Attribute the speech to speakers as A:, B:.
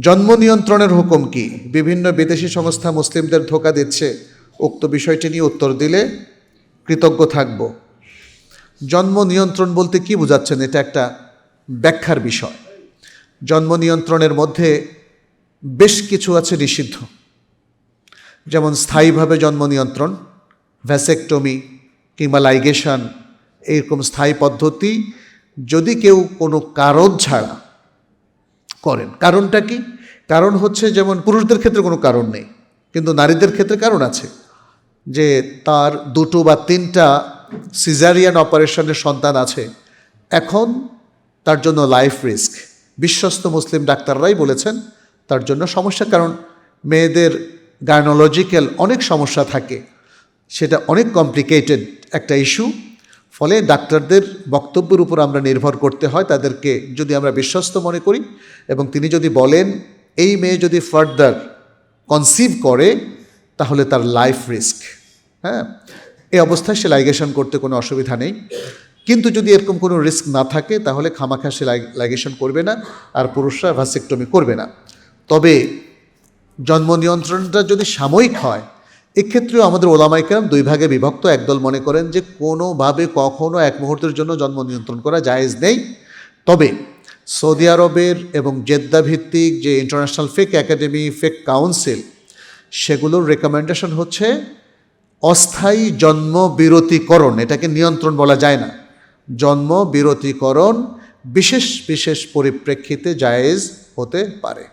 A: জন্ম নিয়ন্ত্রণের হুকুম কি? বিভিন্ন বিদেশি সংস্থা মুসলিমদের ধোকা দিচ্ছে। উক্ত বিষয়টি নিয়ে উত্তর দিলে কৃতজ্ঞ থাকব। জন্ম নিয়ন্ত্রণ বলতে কি বোঝাচ্ছেন? এটা একটা ব্যাখ্যার বিষয়। জন্ম নিয়ন্ত্রণের মধ্যে বেশ কিছু আছে নিষিদ্ধ। যেমন স্থায়ীভাবে জন্ম নিয়ন্ত্রণ, ভ্যাসেকটমি কিংবা লাইগেশন এইরকম স্থায়ী পদ্ধতি যদি কেউ কোনো কারণ ছাড়া করেন। কারণটা কি? কারণ হচ্ছে যেমন পুরুষদের ক্ষেত্রে কোনো কারণ নেই, কিন্তু নারীদের ক্ষেত্রে কারণ আছে যে তার দুটো বা তিনটা সিজারিয়ান অপারেশনের সন্তান আছে। এখন তার জন্য লাইফ রিস্ক বিশ্বস্ত মুসলিম ডাক্তাররাই বলেছেন তার জন্য সমস্যা, কারণ মেয়েদের গাইনোলজিক্যাল অনেক সমস্যা থাকে। সেটা অনেক কমপ্লিকেটেড একটা ইস্যু ফলে ডাক্তারদের বক্তব্যের উপর আমরা নির্ভর করতে হয়, তাদেরকে যদি আমরা বিশ্বস্ত মনে করি এবং তিনি যদি বলেন, এই মেয়ে যদি ফার্দার কনসিভ করে, তাহলে তার লাইফ রিস্ক হ্যাঁ এই অবস্থায় সে লাইগেশন করতে কোনো অসুবিধা নেই। কিন্তু যদি এরকম কোনো রিস্ক না থাকে, তাহলে খামাখা সে লাইগেশন করবে না আর পুরুষরা ভ্যাসেক্টমি করবে না। তবে জন্ম নিয়ন্ত্রণটা যদি সাময়িক হয় এক্ষেত্রেও আমাদের ওলামাইকার দুই ভাগে বিভক্ত। একদল মনে করেন যে কোনোভাবে কখনো এক মুহূর্তের জন্য জন্ম নিয়ন্ত্রণ করা জায়েজ নেই। তবে সৌদি আরবের এবং জেদ্দা ভিত্তিক যে international fake academy fake council সেগুলোর রেকমেন্ডেশন হচ্ছে অস্থায়ী জন্ম বিরতিকরণ। এটাকে নিয়ন্ত্রণ বলা যায় না। জন্ম বিরতিকরণ বিশেষ বিশেষ পরিপ্রেক্ষিতে জায়েজ হতে পারে।